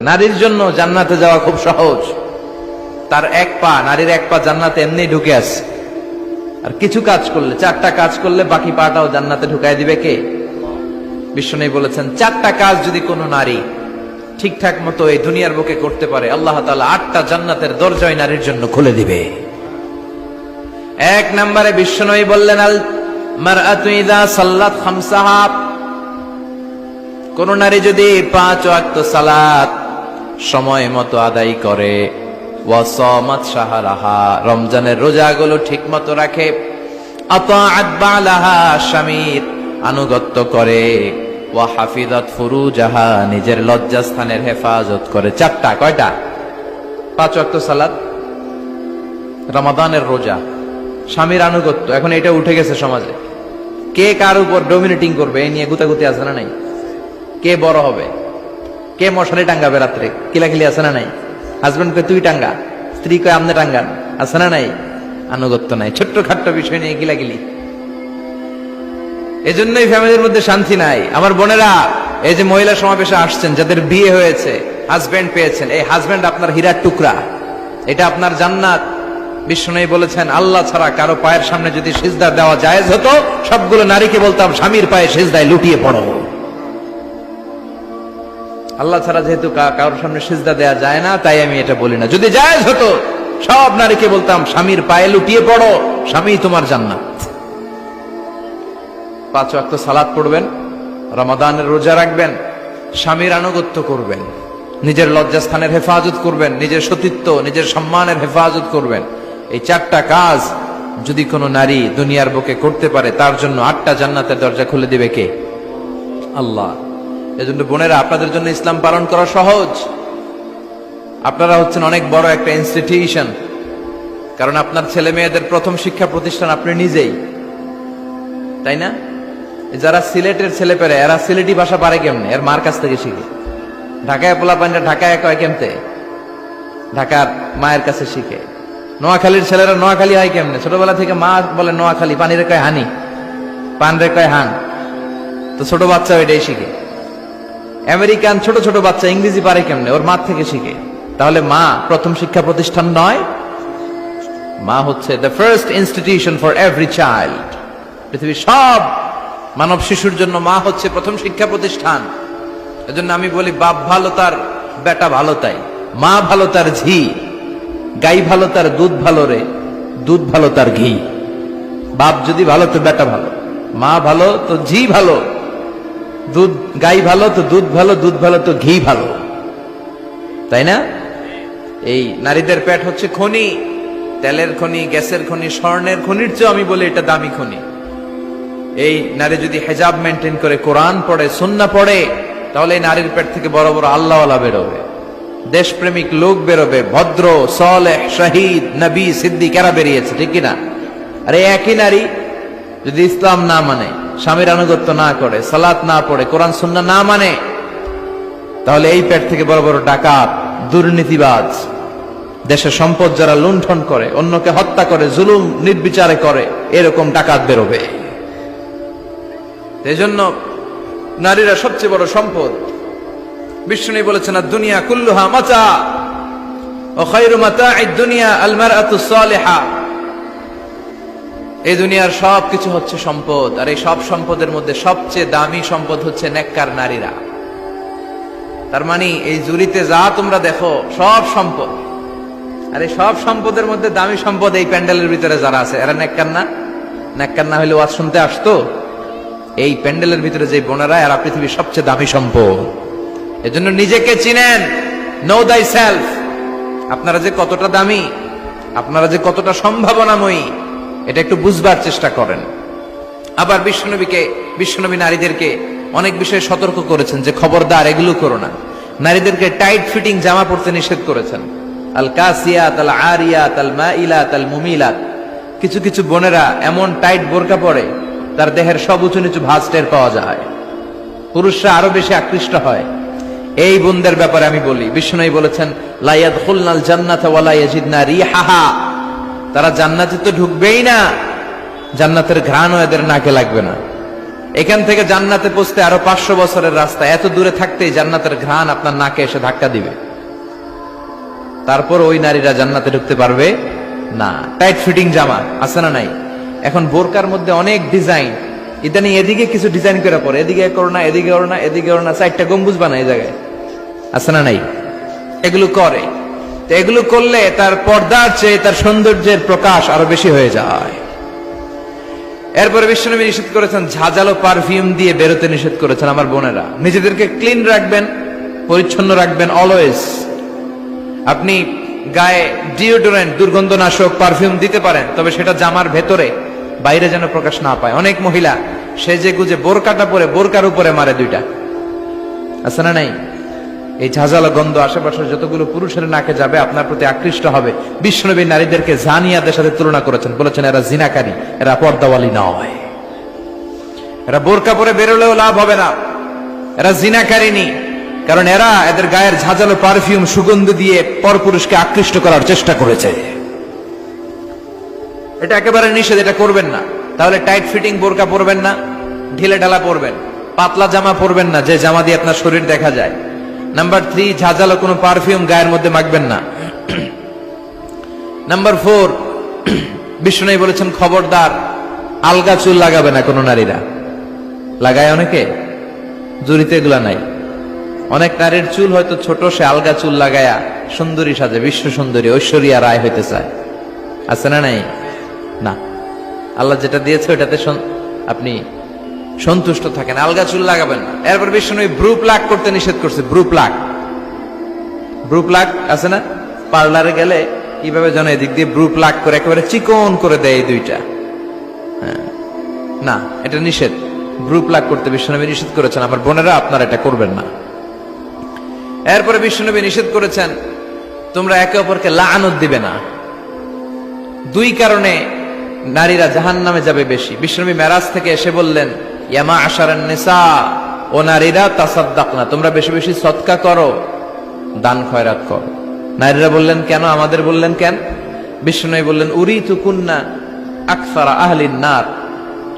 নারীর জন্য জান্নাতে যাওয়া খুব সহজ। তার এক পা, নারীর এক পা জান্নাতে এমনি ঢুকে আছে। আর কিছু কাজ করলে, চারটা কাজ করলে বাকি পাটাও জান্নাতে ঢুকাই দিবে কে? বিষ্ণু বলেছেন, চারটা কাজ যদি কোনো নারী ঠিকঠাক মতো এই দুনিয়ার বুকে করতে পারে, আল্লাহ তাআলা আটটা জান্নাতের দরজা নারীর জন্য খুলে দিবে। এক নম্বরে বিষ্ণু বললেন, আল ইযা সাল্লাত কোন নারী যদি পাঁচ ওয়াক্ত সালাত সময় মতো আদায় করে। ওয়াসামাত সাহারাহা রমজানের রোজাগুলো ঠিক মতো রাখে। আতাআত বালাহা স্বামীর আনুগত্য করে। ওয়া হাফিজাত ফুরুজাহা, নিজের লজ্জাস্থানের হেফাজত করে। চারটা, কয়টা? পাঁচ ওয়াক্ত সালাত। রমাদানের রোজা। স্বামীর আনুগত্য। এখন এটা উঠে গেছে সমাজে। কে কার উপর ডোমিনেটিং করবে? এই নিয়ে গুতাগুতি আছে না নাই? কে বড় হবে? কে মশারি টাঙ্গাবে রাত্রে? কিলাকিলি আছে না নাই? হাজবেন্ড কে তুই টাঙ্গা? স্ত্রী কয়, আমনে টাঙ্গান আছে না নাই? আনুগত্য নাই। ছোট্ট খাট্ট বিষয় নিয়ে কিলাকিলি। এজন্যই ফ্যামিলির মধ্যে শান্তি নাই। আমার বোনেরা, এই যে মহিলা সমাবেশে আসছেন, যাদের বিয়ে হয়েছে হাজবেন্ড পেয়েছেন, এই হাজবেন্ড আপনার হীরার টুকরা। এটা আপনার জান্নাত। বিষ্ণু বলেছেন, আল্লাহ ছাড়া কারও পায়ের সামনে যদি সিজদা দেওয়া জায়েজ হতো, সবগুলো নারীকে বলতাম, স্বামীর পায়ে সিজদায় লুটিয়ে পড়ো। আল্লাহ ছাড়া যেহেতু কারোর সামনে সিজদা দেয়া যায় না, তাই আমি এটা বলি না। যদি জায়েজ হতো, সব নারীকে বলতাম, স্বামীর পায়ে লুটিয়ে পড়ো, স্বামী তোমার জান্নাত। পাঁচ ওয়াক্ত সালাত পড়বেন, রমাদানের রোজা রাখবেন, স্বামীর আনুগত্য করবেন, নিজের লজ্জাস্থানের হেফাজত করবেন, নিজের সতীত্ব, নিজের সম্মানের হেফাজত করবেন। এই চারটা কাজ যদি কোনো নারী দুনিয়ার বুকে করতে পারে, তার জন্য আটটা জান্নাতের দরজা খুলে দিবে কে? আল্লাহ। এজন্য বোনেরা, আপনাদের জন্য ইসলাম পালন করা সহজ। আপনারা হচ্ছেন অনেক বড় একটা ইনস্টিটিউশন কারণ আপনার ছেলে মেয়েদের প্রথম শিক্ষা প্রতিষ্ঠান আপনি নিজেই। তাই না? যারা সিলেটের ছেলে পেরে এরা সিলেটি ভাষা পারে কেমনে? এর মার কাছ থেকে শিখে। ঢাকায় পোলা পাঞ্জা ঢাকায় কয় কেমতে? ঢাকার মায়ের কাছে শিখে। নোয়াখালীর ছেলেরা নোয়াখালী হয় কেমনে? ছোটবেলা থেকে মা বলে নোয়াখালী, পানিরে কয় হানি পান রে কয় হান। তো ছোট বাচ্চা ওইটাই শিখে। আমেরিকান ছোট ছোট বাচ্চা ইংরেজি পারে কেমনে? ওর মা থেকে শিখে। তাহলে মা প্রথম শিক্ষা প্রতিষ্ঠান নয়। মা হচ্ছে the first institution for every child পৃথিবীর সব মানব শিশুর জন্য মা হচ্ছে প্রথম শিক্ষা প্রতিষ্ঠান। এজন্য আমি বলি, বাপ ভালো তার, বেটা ভালো তাই। মা ভালো তার ঝি। গাই ভালো তার দুধ ভালো রে। দুধ ভালো তার ঘি। বাপ যদি ভালো, তো বেটা ভালো। মা ভালো, তো ঝি ভালো। দুধ গাই ভালো, তো দুধ ভালো দুধ ভালো, তো ঘি ভালো। তাই না? এই নারীদের পেট হচ্ছে খনি, তেলের খনি, গ্যাসের খনি, স্বর্ণের খনির চেয়ে আমি বলি এটা দামি খনি। এই নারী যদি হেজাব মেনটেন করে, কোরআন পড়ে সুন্না পড়ে, তাহলে এই নারীর পেট থেকে বড় বড় আল্লাহওয়ালা বেরোবে। দেশপ্রেমিক লোক বেরোবে, ভদ্র, সলেহ, শহীদ, নবী, সিদ্দিক, এরা বেরিয়েছে, ঠিক কিনা আর একই নারী যদি ইসলাম না মানে স্বামীর আনুগত্য না করে, সালাত না পড়ে, কোরআন সুন্না না মানে তাহলে এই পেট থেকে বড় বড় ডাকাত, দুর্নীতিবাজ, দেশের সম্পদ যারা লুণ্ঠন করে, অন্যকে হত্যা করে, জুলুম নির্বিচারে করে, এরকম ডাকাত বেরোবে। এই জন্য নারীরা সবচেয়ে বড় সম্পদ। বিষ্ণু বলেছেন আর দুনিয়া কুল্লুহা মাচা ও খৈরু মাতা দুনিয়া আলমার সালেহা। এই দুনিয়ার সব কিছু হচ্ছে সম্পদ, আর এই সব সম্পদের মধ্যে সবচেয়ে দামি সম্পদ হচ্ছে নেককার নারীরা। তার মানে এই জুরিতে যা তোমরা দেখো, সব সম্পদ। আর এই সব সম্পদের মধ্যে দামি সম্পদ এই প্যান্ডেলের ভিতরে যারা আছে, এরা নেককার না? নেককার না হলে ওয়াজ শুনতে আসতো? এই প্যান্ডেলের ভিতরে যে বোনেরা, এরা পৃথিবীর সবচেয়ে দামি সম্পদ। এজন্য নিজেকে চিনেন নো দাই সেলফ আপনারা যে কতটা দামি, আপনারা যে কতটা সম্ভাবনাময়ী এটা একটু বুঝবার চেষ্টা করেন। আবার বিশ্বনবীকে, বিশ্বনবী নারীদেরকে অনেক বিষয়ে সতর্ক করেছেন যে খবরদার এগুলো করো না। নারীদেরকে টাইট ফিটিং জামা পরতে নিষেধ করেছেন। আল কাসিয়াত, আল আরিয়াত, আল মাইলাত, আল মুমিলাত। কিছু কিছু বোনেরা এমন টাইট বোরকা পরে তার দেহের সব উঁচু নিচু ভাঁজ টের পাওয়া যায়। পুরুষরা আরও বেশি আকৃষ্ট হয়। এই বোনদের ব্যাপারে আমি বলি বিষ্ণু বলেছেন লাইয়াদ খুলনাল জান্নাত ওয়ালা ইয়াজিদনা রিহাহা। তারা জান্নাতে তো ঢুকবেই না। জান্নাতের ঘ্রাণও এদের নাকে লাগবে না। এখান থেকে জান্নাতে পৌঁছতে আরও পাঁচশো বছরের রাস্তা। এত দূরে থাকতেই জান্নাতের ঘ্রাণ আপনার নাকে এসে ধাক্কা দিবে। তারপর ওই নারীরা জান্নাতে ঢুকতে পারবে না। টাইট ফিটিং জামা, আছে না নাই? এখন বোরকার মধ্যে অনেক ডিজাইন ইদানিং এদিকে কিছু ডিজাইন করে পরে। এদিকে করো না এদিকে করো না এদিকে করো না চারটা গম্বুজ বানায় জায়গায়। আছে না নাই? এগুলো করে। তো এগুলো করলে তার পর্দার চেয়ে তার সৌন্দর্যের প্রকাশ আরও বেশি হয়ে যায়। এরপরে বিশ্বনবী নিষেধ করেছেন, ঝাঁঝালো পারফিউম দিয়ে বেরোতে নিষেধ করেছেন আমার বোনেরা। নিজেদেরকে ক্লিন রাখবেন, পরিচ্ছন্ন রাখবেন অলওয়েজ আপনি গায়ে ডিওডোরেন্ট দুর্গন্ধনাশক পারফিউম দিতে পারেন, তবে সেটা জামার ভেতরে, বাইরে যেন প্রকাশ না পায়। অনেক মহিলা সেজে গুজে বোরকাটা পরে, বোরকার উপরে মারে দুইটা। আছে না নাই? এই ঝাঁঝালো গন্ধ আশেপাশের যতগুলো পুরুষের নাকে যাবে, আপনার প্রতি আকৃষ্ট হবে। বিশ্বনবী নারীদেরকে জানিয়াদের সাথে তুলনা করেছেন। বলেছেন, এরা জিনাকারী, এরা পর্দাওয়ালি নয়। এরা বোরকা পরে বেরোলেও লাভ হবে না। এরা জিনাকারিনী কারণ এরা এদের গায়ের ঝাঁঝালো পারফিউম সুগন্ধ দিয়ে পরপুরুষকে আকৃষ্ট করার চেষ্টা করেছে। এটা একেবারে নিষেধ, এটা করবেন না। তাহলে টাইট ফিটিং বোরকা পরবেন না, ঢিলে ঢালা পরবেন, পাতলা জামা পরবেন না, যে জামা দিয়ে আপনার শরীর দেখা যায়। নাম্বার থ্রি ঝাঁঝালো কোনো পারফিউম গায়ের মধ্যে মাখবেন না। নাম্বার ফোর বিষ্ণু বলেছেন, খবরদার, আলগা চুল লাগাবে না কোনো নারীরা। লাগায় অনেকে জুরিতে এগুলা নাই। অনেক নারীর চুল হয়তো ছোট, সে আলগা চুল লাগায়া সুন্দরী সাজে, বিশ্ব সুন্দরী, ঐশ্বরিয়া রায় হইতে চায়। আছে না নাই? না। আল্লাহ যেটা দিয়েছে ওটাতে আপনি সন্তুষ্ট থাকেন, আলগা চুল লাগাবেন না। এরপর বিষ্ণু ব্রু প্লাক করতে নিষেধ করছে ব্রু প্লাক ব্রু প্লাক আছে না? পার্লারে গেলে কীভাবে যেন এদিক দিয়ে ব্রু প্লাক করে একেবারে চিকন করে দেয় এই দুইটা। হ্যাঁ। না, এটা নিষেধ। ব্রু প্লাক করতে বিশ্বনবী নিষেধ করেছেন, আমার বোনেরা আপনারা এটা করবেন না। এরপরে বিশ্বনবী নিষেধ করেছেন, তোমরা একে অপরকে লাআনত দিবে না। দুই কারণে নারীরা জাহান নামে যাবে বেশি। বিশ্বনবী মেরাজ থেকে এসে বললেন ইয়ামা আশারান নেশা ও নারীরা তাসাদ্দাক না তোমরা বেশি বেশি সৎকা করো, দান খয়রাত করো। নারীরা বললেন, কেন? আমাদের বললেন কেন? বিষ্ণু বললেন উরি তুকুন্না আকসারা আহলিন নার।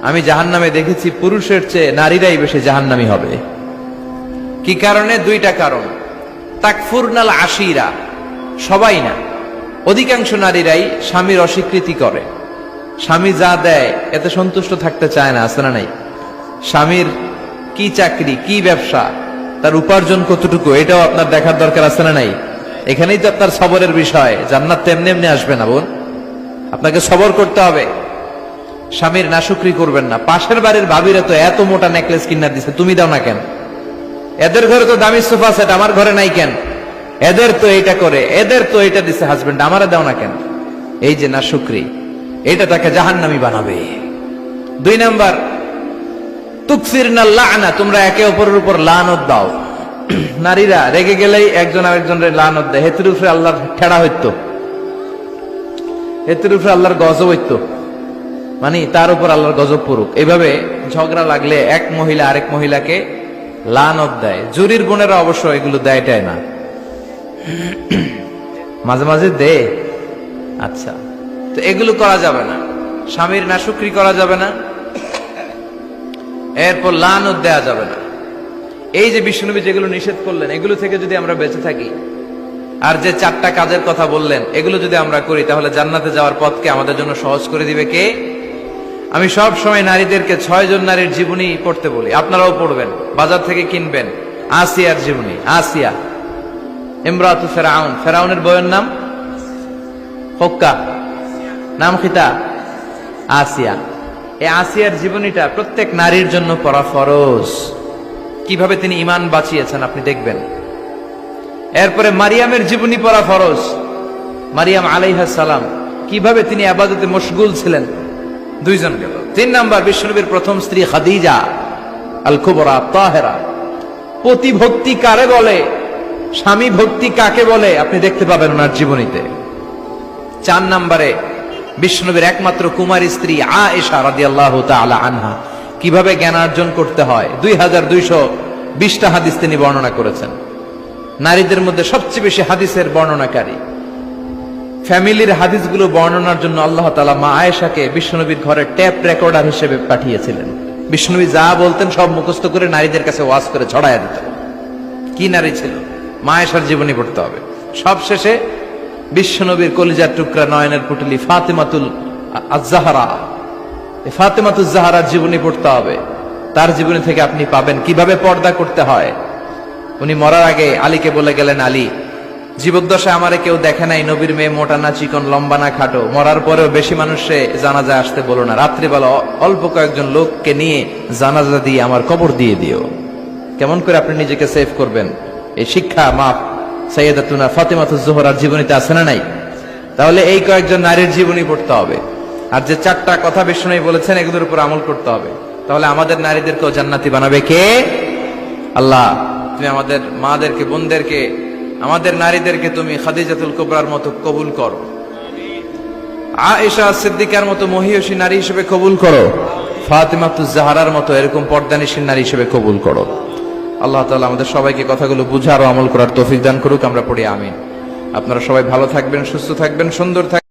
আমি জাহান্নামে দেখেছি, পুরুষের চেয়ে নারীরাই বেশি জাহান্নামি হবে। কি কারণে? দুইটা কারণ। তাকফুরনাল আশিরা, সবাই না। অধিকাংশ নারীরাই স্বামীর অস্বীকৃতি করে। স্বামী যা দেয়, এতে সন্তুষ্ট থাকতে চায় না, আছে না নাই? স্বামীর কি চাকরি, কি ব্যবসা, তার উপার্জন কতটুকু, এটাও আপনার দেখার দরকার আছে না নাই? এখানেই তো আপনার সবরের বিষয়, জান্নাত তেমনি এমনি আসবে না বোন। আপনাকে সবর করতে হবে। স্বামীর নাশুকরি করবেন না। পাশের বাড়ির ভাবিরা তো এত মোটা নেকলেস কিনা দিছে, তুমি দাও না কেন? এদের ঘরে তো দামি সোফা সেট, আমার ঘরে নাই কেন? এদের তো এটা করে, এদের তো এটা দিছে হাজবেন্ড আমারে দাও না কেন? এই যে না শুক্রি এটা তাকে জাহান্নামি বানাবে। দুই নাম্বার না লানা, তোমরা একে অপরের উপর লানত দাও। নারীরা রেগে গেলেই একজন আরেকজনের লানত দেয়। হেতুর উপরে আল্লাহর ঠেড়া হইতো। হেতুর উপরে আল্লাহর গজব হইত। মানে তার উপর আল্লাহর গজব পড়ুক। এভাবে ঝগড়া লাগলে এক মহিলা আরেক মহিলাকে লানত দেয়। জুরির বোনেরা অবশ্য এগুলো দেয়টাই না। মাঝে মাঝে দে। আচ্ছা। তো এগুলো করা যাবে না। স্বামীর নাশুকরি করা যাবে না। এরপর লানত দেয়া যাবে না। এই যে বিষ্ণুনবী যেগুলো নিষেধ করলেন, এগুলো থেকে যদি আমরা বেঁচে থাকি, আর যে চারটা কাজের কথা বললেন, এগুলো যদি আমরা করি, তাহলে জান্নাতে যাওয়ার পথকে আমাদের জন্য সহজ করে দিবে কে? আমি সব সময় নারীদেরকে ছয় জন নারীর জীবনী পড়তে বলি। আপনারাও পড়বেন, বাজার থেকে কিনবেন। আসিয়ার জীবনী, আসিয়া। ইমরাতু ফেরাউন। ফেরাউনের বইয়ের নাম? হক্কা। নাম খিতা? আসিয়া। এই আসিয়ার জীবনীটা প্রত্যেক নারীর জন্য পড়া ফরজ। কীভাবে তিনি ইমান বাঁচিয়েছেন আপনি দেখবেন। এরপরে মারিয়ামের জীবনী পড়া ফরজ। মারিয়াম আলাইহা সালাম, কীভাবে তিনি আবাদতে মশগুল ছিলেন। দুইজন গেল। তিন নাম্বার বিষ্ণুনবীর প্রথম স্ত্রী খাদিজা আল কুবরা তাহেরা প্রতিভক্তি কারে বলে? স্বামী ভক্তি কাকে বলে? আপনি দেখতে পাবেন ওনার জীবনীতে। চার নাম্বারে বিষ্ণুনবীর একমাত্র কুমারী স্ত্রী আ এশা রাদি আল্লাহ আনহা। কীভাবে জ্ঞানার্জন করতে হয়? দুই হাজার দুইশো বিশটা হাদিস তিনি বর্ণনা করেছেন। নারীদের মধ্যে সবচেয়ে বেশি হাদিসের বর্ণনাকারী। ফ্যামিলির হাদিসগুলো বর্ণনার জন্য আল্লাহ তালা মা আয়েশাকে বিশ্বনবীর ঘরে ট্যাপ রেকর্ডার হিসেবে পাঠিয়েছিলেন। বিষ্ণুবী যা বলতেন সব মুখস্থ করে নারীদের কাছে ওয়াজ করে ছড়াইয়া দিত কি নারী ছিল? মায়েশার জীবনী পড়তে হবে। সব শেষে বিশ্বনবীর কলিজার টুকরা নয়নের পুটলি ফাতেমাতুল আজাহারা ফাতেমাতুল জাহারার জীবনী পড়তে হবে। তার জীবনী থেকে আপনি পাবেন কীভাবে পর্দা করতে হয়। উনি মরার আগে আলীকে বলে গেলেন, আলী, জীবদ্দশায় আমারে কেউ দেখে নাই, নবীর মেয়ে মোটা না, চিকন, লম্বা না, খাটো। মরার পরেও বেশি মানুষে জানাজা আসতে বলো না। রাত্রিবেলা অল্প কয়েকজন লোককে নিয়ে জানাজা দিয়ে আমার কবর দিয়ে দিও। কেমন করে আপনি নিজেকে সেভ করবেন? এই শিক্ষা মাপ সৈয়দাতুনা ফাতেমাতুজ জোহরার জীবনীতে আছে না নাই? তাহলে এই কয়েকজন নারীর জীবনী পড়তে হবে। আর যে চারটা কথা বিষ্ণু বলেছেন, এগুলোর উপর আমল করতে হবে। তাহলে আমাদের নারীদেরকেও জান্নাতি বানাবে কে? আল্লাহ, তুমি আমাদের মাদেরকে, বোনদেরকে, আমাদের নারীদেরকে তুমি খাদিজাতুল কোবরার মতো কবুল করো। আয়েশা সিদ্দিকার মতো মহিয়সী নারী হিসেবে কবুল করো। ফাতিমাতুজ জাহারার মতো এরকম পর্দানিসীন নারী হিসেবে কবুল করো। আল্লাহ তালা আমাদের সবাইকে কথাগুলো বুঝার আমল করার তৌফিক দান করুক, আমরা পড়ি, আমিন। আপনারা সবাই ভালো থাকবেন, সুস্থ থাকবেন, সুন্দর থাকবেন।